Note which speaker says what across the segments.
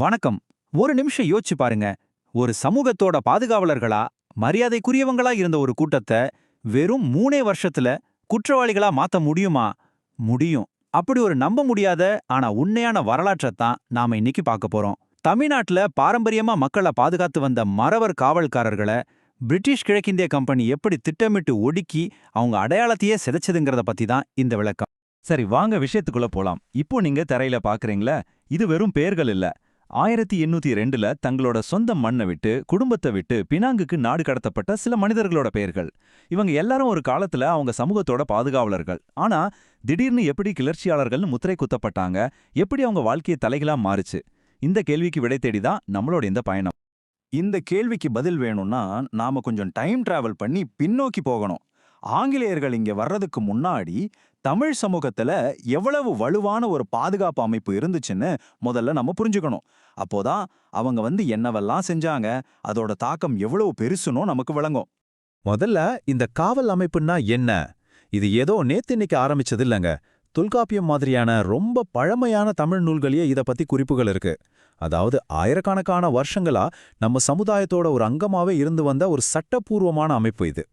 Speaker 1: வணக்கம். ஒரு நிமிஷம் யோசிச்சு பாருங்க. ஒரு சமூகத்தோட பாதுகாவலர்களா மரியாதைக்குரியவங்களா இருந்த ஒரு கூட்டத்தை வெறும் மூணே வருஷத்துல குற்றவாளிகளா மாத்த முடியுமா? முடியும். அப்படி ஒரு நம்ப முடியாத ஆனா உண்மையான வரலாற்றைத்தான் நாம இன்னைக்கு பார்க்க போறோம். தமிழ்நாட்டுல பாரம்பரியமா மக்களை பாதுகாத்து வந்த மறவர் காவல்காரர்களை பிரிட்டிஷ் கிழக்கிந்திய கம்பெனி எப்படி திட்டமிட்டு ஒடுக்கி அவங்க அடையாளத்தையே சிதைச்சதுங்கிறத பத்தி தான் இந்த விளக்கம்.
Speaker 2: சரி வாங்க விஷயத்துக்குள்ள போலாம். இப்போ நீங்க தரையில பாக்குறீங்களா இது வெறும் பெயர்கள் இல்ல. ஆயிரத்தி எண்ணூத்தி ரெண்டுல தங்களோட சொந்த மண்ணை விட்டு குடும்பத்தை விட்டு பினாங்குக்கு நாடு கடத்தப்பட்ட சில மனிதர்களோட பெயர்கள். இவங்க எல்லாரும் ஒரு காலத்துல அவங்க சமூகத்தோட பாதுகாவலர்கள். ஆனா திடீர்னு எப்படி கிளர்ச்சியாளர்கள்னு முத்திரை குத்தப்பட்டாங்க எப்படி அவங்க வாழ்க்கையை தலைகளா மாறுச்சு? இந்த கேள்விக்கு விடை தேடிதான் நம்மளோட இந்த பயணம்.
Speaker 1: இந்த கேள்விக்கு பதில் வேணும்னா நாம கொஞ்சம் டைம் டிராவல் பண்ணி பின்னோக்கி போகணும். ஆங்கிலேயர்கள் இங்க வர்றதுக்கு முன்னாடி தமிழ் சமூகத்துல எவ்வளவு வலுவான ஒரு பாதுகாப்பு அமைப்பு இருந்துச்சுன்னு முதல்ல நம்ம புரிஞ்சுக்கணும். அப்போதான் அவங்க வந்து என்னவெல்லாம் செஞ்சாங்க அதோட தாக்கம் எவ்வளவு பெருசுனோ நமக்கு விளங்கும்.
Speaker 3: முதல்ல இந்த காவல் அமைப்புன்னா என்ன? இது ஏதோ நேத்து இன்னைக்கு ஆரம்பிச்சது இல்லைங்க. தொல்காப்பியம் மாதிரியான ரொம்ப பழமையான தமிழ் நூல்களையே இத பத்தி குறிப்புகள் இருக்கு. அதாவது ஆயிரக்கணக்கான வருஷங்களா நம்ம சமுதாயத்தோட ஒரு அங்கமாவே இருந்து வந்த ஒரு சட்டப்பூர்வமான அமைப்பு இது.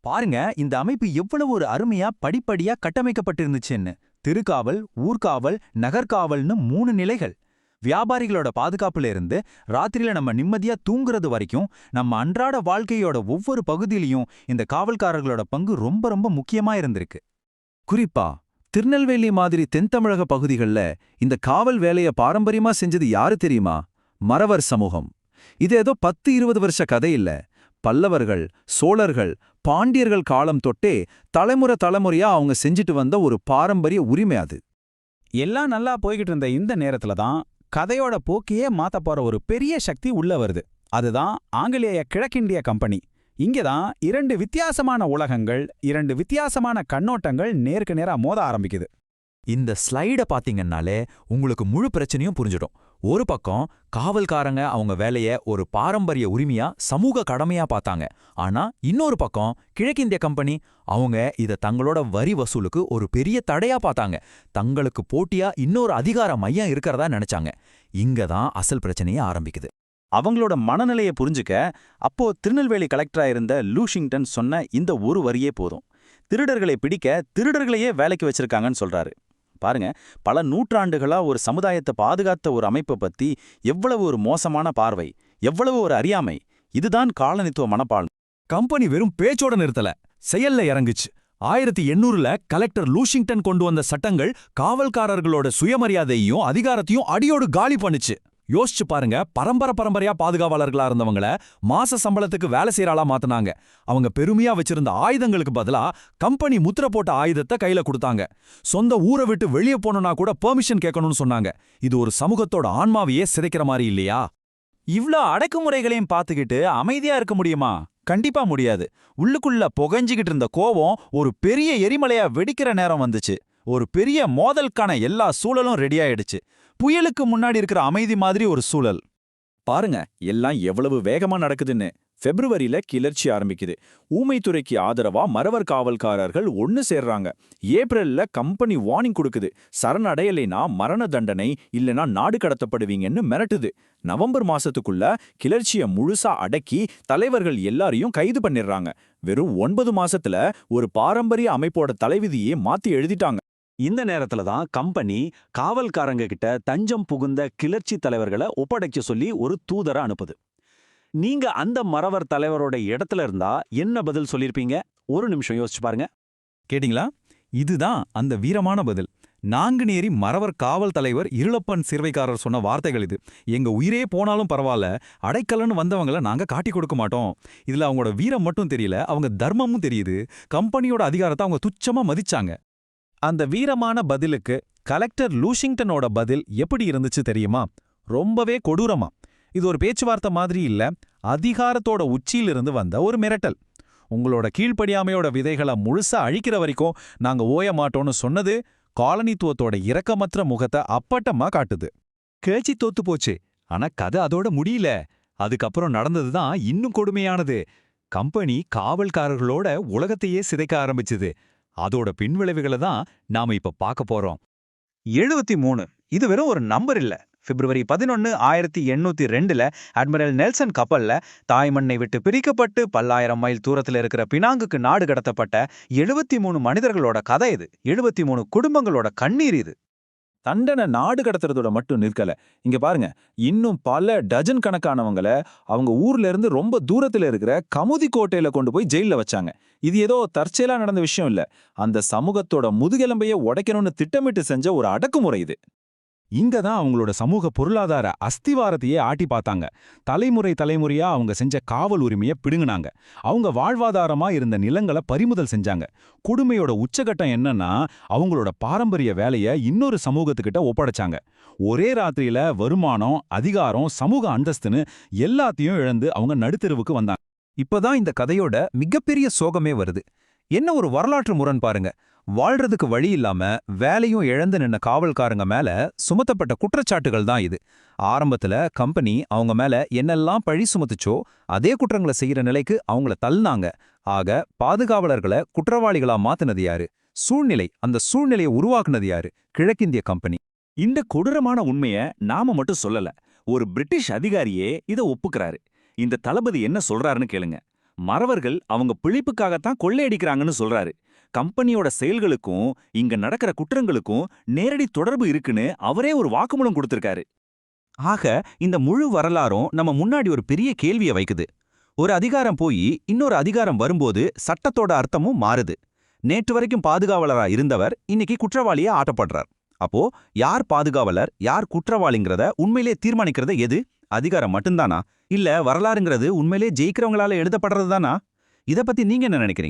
Speaker 1: பாருங்க இந்த அமைப்பு எவ்வளவு ஒரு அருமையா படிப்படியா கட்டமைக்கப்பட்டிருந்துச்சுன்னு. திருக்காவல் ஊர்காவல் நகர்காவல்னு மூணு நிலைகள். வியாபாரிகளோட பாதுகாப்புல இருந்து ராத்திரியில நம்ம நிம்மதியா தூங்குறது வரைக்கும் நம்ம அன்றாட வாழ்க்கையோட ஒவ்வொரு பகுதியிலையும் இந்த காவல்காரர்களோட பங்கு ரொம்ப ரொம்ப முக்கியமா இருந்திருக்கு.
Speaker 3: குறிப்பா திருநெல்வேலி மாதிரி தென்தமிழக பகுதிகள்ல இந்த காவல் வேலைய பாரம்பரியமா செஞ்சது யாரு தெரியுமா? மறவர் சமூகம். இது ஏதோ பத்து இருபது வருஷ கதை இல்லை. பல்லவர்கள் சோழர்கள் பாண்டியர்கள் காலம் தொட்டே தலைமுறை தலைமுறையா அவங்க செஞ்சுட்டு வந்த ஒரு பாரம்பரிய உரிமை அது.
Speaker 4: எல்லாம் நல்லா போய்கிட்டு இருந்த இந்த நேரத்துல தான் கதையோட போக்கையே மாத்த போற ஒரு பெரிய சக்தி உள்ள வருது. அதுதான் ஆங்கிலேய கிழக்கிந்திய கம்பெனி. இங்க தான் இரண்டு வித்தியாசமான உலகங்கள் இரண்டு வித்தியாசமான கண்ணோட்டங்கள் நேருக்கு நேரா மோத ஆரம்பிக்குது.
Speaker 1: இந்த ஸ்லைட பாத்தீங்கன்னாலே உங்களுக்கு முழு பிரச்சனையும் புரிஞ்சிடும். ஒரு பக்கம் காவல்காரங்க அவங்க வேலைய ஒரு பாரம்பரிய உரிமையா சமூக கடமையா பார்த்தாங்க. ஆனா இன்னொரு பக்கம் கிழக்கிந்திய கம்பெனி அவங்க இத தங்களோட வரி வசூலுக்கு ஒரு பெரிய தடையா பார்த்தாங்க. தங்களுக்கு போட்டியா இன்னொரு அதிகார மையம் இருக்கிறதா நினைச்சாங்க. இங்க தான் அசல் பிரச்சனையே ஆரம்பிக்குது. அவங்களோட மனநிலையை புரிஞ்சுக்க அப்போ திருநெல்வேலி கலெக்டரா இருந்த லூஷிங்டன் சொன்ன இந்த ஒரு வரியே போதும். திருடர்களை பிடிக்க திருடர்களையே வேலைக்கு வச்சிருக்காங்கன்னு சொல்றாரு. பாருங்க பல நூற்றாண்டுகளா ஒரு சமுதாயத்தை பாதுகாத்த ஒரு அமைப்பை பத்தி எவ்வளவு ஒரு மோசமான பார்வை எவ்வளவு ஒரு அறியாமை இதுதான் காலனித்துவ மனப்பால்
Speaker 2: கம்பெனி வெறும் பேச்சோட நிறுத்தல செயல்ல இறங்குச்சு. ஆயிரத்தி எண்ணூறுல கலெக்டர் லூஷிங்டன் கொண்டு வந்த சட்டங்கள் காவல்காரர்களோட சுயமரியாதையையும் அதிகாரத்தையும் அடியோடு காலி பண்ணுச்சு. யோசிச்சு பாருங்க பரம்பரை பரம்பரையா பாதுகாவலர்களா இருந்தவங்கள மாச சம்பளத்துக்கு வேலை செய்யறாளா மாத்துனாங்க. அவங்க பெருமையா வச்சிருந்த ஆயுதங்களுக்கு பதிலா கம்பெனி முத்திர போட்ட ஆயுதத்தை கையில கொடுத்தாங்க. சொந்த ஊரை விட்டு வெளியே போனோம்னா கூட பெர்மிஷன் கேட்கணும்னு சொன்னாங்க. இது ஒரு சமூகத்தோட ஆன்மாவையே சிதைக்கிற மாதிரி இல்லையா?
Speaker 1: இவ்ளோ அடக்குமுறைகளையும் பார்த்துக்கிட்டு அமைதியா இருக்க முடியுமா? கண்டிப்பா முடியாது. உள்ளுக்குள்ள புகைஞ்சுகிட்டு இருந்த கோவம் ஒரு பெரிய எரிமலையா வெடிக்கிற நேரம் வந்துச்சு. ஒரு பெரிய மோதலுக்கான எல்லா சூழலும் ரெடியாயிடுச்சு புயலுக்கு முன்னாடி இருக்கிற அமைதி மாதிரி ஒரு சூழல். பாருங்க எல்லாம் எவ்வளவு வேகமா நடக்குதுன்னு. பிப்ரவரியில கிளர்ச்சி ஆரம்பிக்குது. ஊமைத்துறைக்கு ஆதரவா மறவர் காவல்காரர்கள் ஒன்னு சேர்றாங்க. ஏப்ரல்ல கம்பெனி வார்னிங் கொடுக்குது. சரணடையலைனா மரண தண்டனை இல்லனா நாடு கடத்தப்படுவீங்கன்னு மிரட்டுது. நவம்பர் மாசத்துக்குள்ள கிளர்ச்சிய முழுசா அடக்கி தலைவர்கள் எல்லாரையும் கைது பண்ணிடுறாங்க. வெறும் ஒன்பது மாசத்துல ஒரு பாரம்பரிய அமைப்போட தலைவிதியே மாத்தி எழுதிட்டாங்க. இந்த நேரத்துல தான் கம்பெனி காவல்காரங்க கிட்ட தஞ்சம் புகுந்த கிளர்ச்சி தலைவர்களை ஒப்படைக்க சொல்லி ஒரு தூதரை அனுப்புது. நீங்க அந்த மறவர் தலைவரோட இடத்துல இருந்தா என்ன பதில் சொல்லிருப்பீங்க? ஒரு நிமிஷம் யோசிச்சு பாருங்க.
Speaker 2: கேட்டிங்களா? இதுதான் அந்த வீரமான பதில். நாங்குநேரி மறவர் காவல் தலைவர் இருளப்பன் சிறுவைக்காரர் சொன்ன வார்த்தைகள் இது. எங்க உயிரே போனாலும் பரவாயில்ல அடைக்கலன்னு வந்தவங்கள நாங்க காட்டி கொடுக்க மாட்டோம். இதுல அவங்களோட வீரம் மட்டும் தெரியல அவங்க தர்மமும் தெரியுது. கம்பெனியோட அதிகாரத்தை அவங்க துச்சமா மதிச்சாங்க.
Speaker 3: அந்த வீரமான பதிலுக்கு கலெக்டர் லூஷிங்டனோட பதில் எப்படி இருந்துச்சு தெரியுமா? ரொம்பவே கொடூரமா. இது ஒரு பேச்சுவார்த்தை மாதிரி இல்ல அதிகாரத்தோட உச்சியிலிருந்து வந்த ஒரு மிரட்டல். உங்களோட கீழ்ப்படியாமையோட விதைகளை முழுசா அழிக்கிற வரைக்கும் நாங்க ஓய மாட்டோம்னு சொன்னது காலனித்துவத்தோட இரக்கமற்ற முகத்தை அப்பட்டமா காட்டுது.
Speaker 2: கேச்சி தோத்து போச்சு. ஆனா கதை அதோட முடியல. அதுக்கப்புறம் நடந்ததுதான் இன்னும் கொடுமையானது. கம்பெனி காவல்காரர்களோட உலகத்தையே சிதைக்க ஆரம்பிச்சுது. அதோட பின்விளைவுகளை தான் நாம இப்ப பார்க்க போறோம்.
Speaker 1: எழுபத்தி மூணு. இது வெறும் ஒரு நம்பர் இல்ல.
Speaker 5: பிப்ரவரி பதினொன்னு ஆயிரத்தி எண்ணூத்தி ரெண்டுல அட்மிரல் நெல்சன் கப்பல்ல தாய்மண்ணை விட்டு பிரிக்கப்பட்டு பல்லாயிரம் மைல் தூரத்துல இருக்கிற பினாங்குக்கு நாடு கடத்தப்பட்ட எழுபத்தி மூணு மனிதர்களோட கதை இது. எழுபத்தி மூணு குடும்பங்களோட கண்ணீர் இது.
Speaker 2: தண்டனை நாடு கடத்துறதோட மட்டும் நிற்கல. இங்க பாருங்க இன்னும் பல டஜன் கணக்கானவங்கள அவங்க ஊர்ல இருந்து ரொம்ப தூரத்துல இருக்கிற கமுதி கோட்டையில கொண்டு போய் ஜெயில்ல வச்சாங்க. இது ஏதோ தற்செயலா நடந்த விஷயம் இல்ல. அந்த சமூகத்தோட முதுகெலும்பைய உடைக்கணும்னு திட்டமிட்டு செஞ்ச ஒரு அடக்குமுறை இது.
Speaker 3: இங்க தான் அவங்களோட சமூக பொருளாதார அஸ்திவாரத்தையே ஆட்டி பார்த்தாங்க. தலைமுறை தலைமுறையா அவங்க செஞ்ச காவல் உரிமையை பிடுங்குனாங்க. அவங்க வாழ்வாதாரமா இருந்த நிலங்களை பறிமுதல் செஞ்சாங்க. கொடுமையோட உச்சகட்டம் என்னன்னா அவங்களோட பாரம்பரிய வேலைய இன்னொரு சமூகத்துக்கிட்ட ஒப்படைச்சாங்க. ஒரே ராத்திரியில வருமானம் அதிகாரம் சமூக அந்தஸ்துன்னு எல்லாத்தையும் இழந்து அவங்க நடுத்தெருவுக்கு வந்தாங்க.
Speaker 6: இப்பதான் இந்த கதையோட மிகப்பெரிய சோகமே வருது. என்ன ஒரு வரலாற்று முரண் பாருங்க. வாழ்றதுக்கு வழி இல்லாம வேலையும் இழந்து நின்ன காவல்காரங்க மேல சுமத்தப்பட்ட குற்றச்சாட்டுகள் தான் இது. ஆரம்பத்துல கம்பெனி அவங்க மேல என்னெல்லாம் பழி சுமத்துச்சோ அதே குற்றங்களை செய்யற நிலைக்கு அவங்கள தள்ளினாங்க. ஆக பாதுகாவலர்களை குற்றவாளிகளா மாத்துனது யாரு? சூழ்நிலை அந்த சூழ்நிலையை உருவாக்குனது யாரு? கிழக்கிந்திய கம்பெனி
Speaker 1: இந்த கொடூரமான உண்மைய நாம மட்டும் சொல்லல. ஒரு பிரிட்டிஷ் அதிகாரியே இத ஒப்புக்கறாரு. இந்த தளபதி என்ன சொல்றாருன்னு கேளுங்க. மறவர்கள் அவங்க பிழைப்புக்காகத்தான் கொள்ளையடிக்கிறாங்கன்னு சொல்றாரு. கம்பெனியோட செயல்களுக்கும் இங்க நடக்கிற குற்றங்களுக்கும் நேரடி தொடர்பு இருக்குன்னு அவரே ஒரு வாக்குமூலம் கொடுத்திருக்காரு. ஆக இந்த முழு வரலாறும் நம்ம முன்னாடி ஒரு பெரிய கேள்வியை வைக்குது. ஒரு அதிகாரம் போய் இன்னொரு அதிகாரம் வரும்போது சட்டத்தோட அர்த்தமும் மாறுது. நேற்று வரைக்கும் பாதுகாவலரா இருந்தவர் இன்னைக்கு குற்றவாளியா ஆட்டப்படுறார். அப்போ யார் பாதுகாவலர் யார் குற்றவாளிங்கிறத உண்மையிலே தீர்மானிக்கிறது எது? அதிகாரம் மட்டும்தானா? இல்ல வரலாறுங்கிறது உண்மையிலே ஜெயிக்கிறவங்களால எழுதப்படுறது தானா? இத பத்தி நீங்க என்ன நினைக்கிறீங்க?